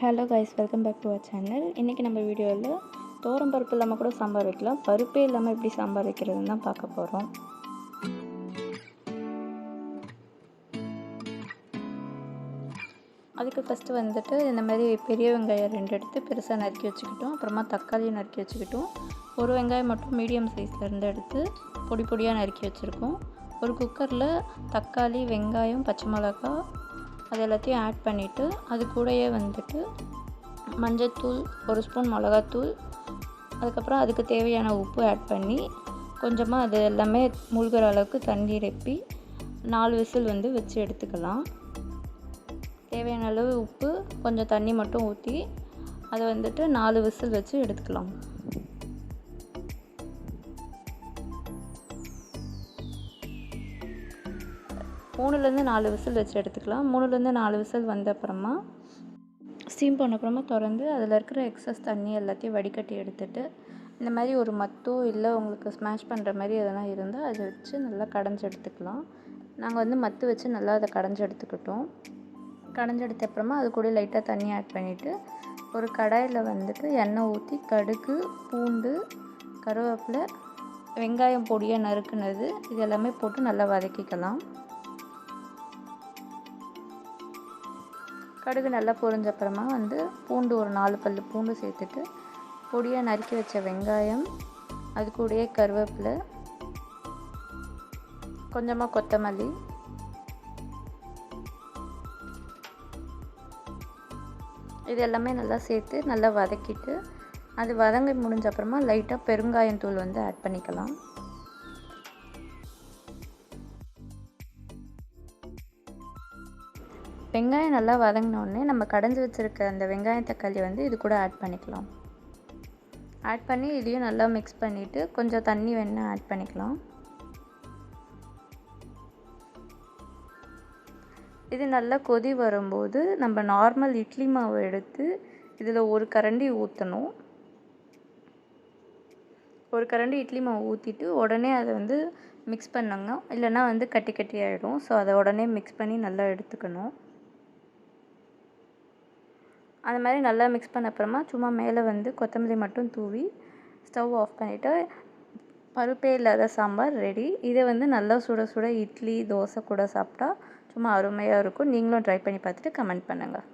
Hello guys welcome back to our channel இன்றைக்கி நம்ம வீடியோவில் தோரம் பருப்பு இல்லாமல் கூட சாம்பார் வைக்கலாம். பருப்பே இல்லாமல் எப்படி சாம்பார் வைக்கிறதுன்னு தான் பார்க்க போகிறோம் அதுக்கு ஃபஸ்ட்டு வந்துட்டு இந்த மாதிரி பெரிய வெங்காயம் ரெண்டு எடுத்து பெருசாக நறுக்கி வச்சுக்கிட்டோம். அப்புறமா தக்காளி நறுக்கி வச்சுக்கிட்டோம். ஒரு வெங்காயம் மட்டும் மீடியம் சைஸ்லேருந்து எடுத்து பொடி பொடியாக நறுக்கி வச்சுருக்கோம். ஒரு குக்கரில் தக்காளி வெங்காயம் பச்சை மிளகா அது எல்லாத்தையும் ஆட் பண்ணிவிட்டு அது கூடயே வந்துட்டு மஞ்சத்தூள் ஒரு ஸ்பூன் மிளகாத்தூள் அதுக்கப்புறம் அதுக்கு தேவையான உப்பு ஆட் பண்ணி கொஞ்சமாக அது எல்லாமே மூழ்கிற அளவுக்கு தண்ணி ரெப்பி நாலு விசில் வந்து வச்சு எடுத்துக்கலாம். தேவையான அளவு உப்பு கொஞ்சம் தண்ணி மட்டும் ஊற்றி அதை வந்துட்டு நாலு விசில் வச்சு எடுத்துக்கலாம். மூணுலேருந்து நாலு விசில் வச்சு எடுத்துக்கலாம். மூணுலேருந்து நாலு விசில் வந்த அப்புறமா ஸ்டீம் பண்ண அப்புறமா திறந்து அதில் இருக்கிற எக்ஸஸ் தண்ணி எல்லாத்தையும் வடிகட்டி எடுத்துட்டு இந்த மாதிரி ஒரு மத்தோ இல்லை உங்களுக்கு ஸ்மாஷ் பண்ணுற மாதிரி எதனா இருந்தால் அதை வச்சு நல்லா கடைஞ்சி எடுத்துக்கலாம். நாங்கள் வந்து மத்து வச்சு நல்லா அதை கடைஞ்சி எடுத்துக்கிட்டோம். கடைஞ்சி எடுத்த அப்புறமா அது கூட லைட்டாக தண்ணி ஆட் பண்ணிவிட்டு ஒரு கடாயில் வந்துட்டு எண்ணெய் ஊற்றி கடுகு பூண்டு கருவேப்பிலை வெங்காயம் பொடியாக நறுக்குனது இது எல்லாமே போட்டு நல்லா வதக்கிக்கலாம். கடுகு நல்லா பொரிஞ்ச அப்புறமா வந்து பூண்டு ஒரு நாலு பல் பூண்டு சேர்த்துட்டு பொடியாக நறுக்கி வச்ச வெங்காயம் அது கூடயே கருவேப்பிலை கொஞ்சமாக கொத்தமல்லி இது எல்லாமே நல்லா சேர்த்து நல்லா வதக்கிட்டு அது வதங்கி முடிஞ்ச அப்புறமா லைட்டாக பெருங்காயம் தூள் வந்து ஆட் பண்ணிக்கலாம். வெங்காயம் நல்லா வதங்கினோடனே நம்ம கடைஞ்சி வச்சுருக்க அந்த வெங்காயம் தக்காளி வந்து இது கூட ஆட் பண்ணிக்கலாம். ஆட் பண்ணி இதையும் நல்லா மிக்ஸ் பண்ணிவிட்டு கொஞ்சம் தண்ணி வேணால் ஆட் பண்ணிக்கலாம். இது நல்லா கொதி வரும்போது நம்ம நார்மல் இட்லி மாவு எடுத்து இதில் ஒரு கரண்டி ஊற்றணும் ஒரு கரண்டி இட்லி மாவு ஊற்றிட்டு உடனே அதை வந்து மிக்ஸ் பண்ணுங்க. இல்லைன்னா வந்து கட்டி கட்டி ஆகிடும் ஸோ அதை உடனே மிக்ஸ் பண்ணி நல்லா எடுத்துக்கணும். அந்த மாதிரி நல்லா மிக்ஸ் பண்ண அப்புறமா சும்மா மேலே வந்து கொத்தமல்லி மட்டும் தூவி ஸ்டவ் ஆஃப் பண்ணிவிட்டு பருப்பே இல்லாத சாம்பார் ரெடி இதை வந்து நல்லா சுட சுட இட்லி தோசை கூட சாப்பிட்டா சும்மா அருமையாக இருக்கும். நீங்களும் ட்ரை பண்ணி பார்த்துட்டு கமெண்ட் பண்ணுங்கள்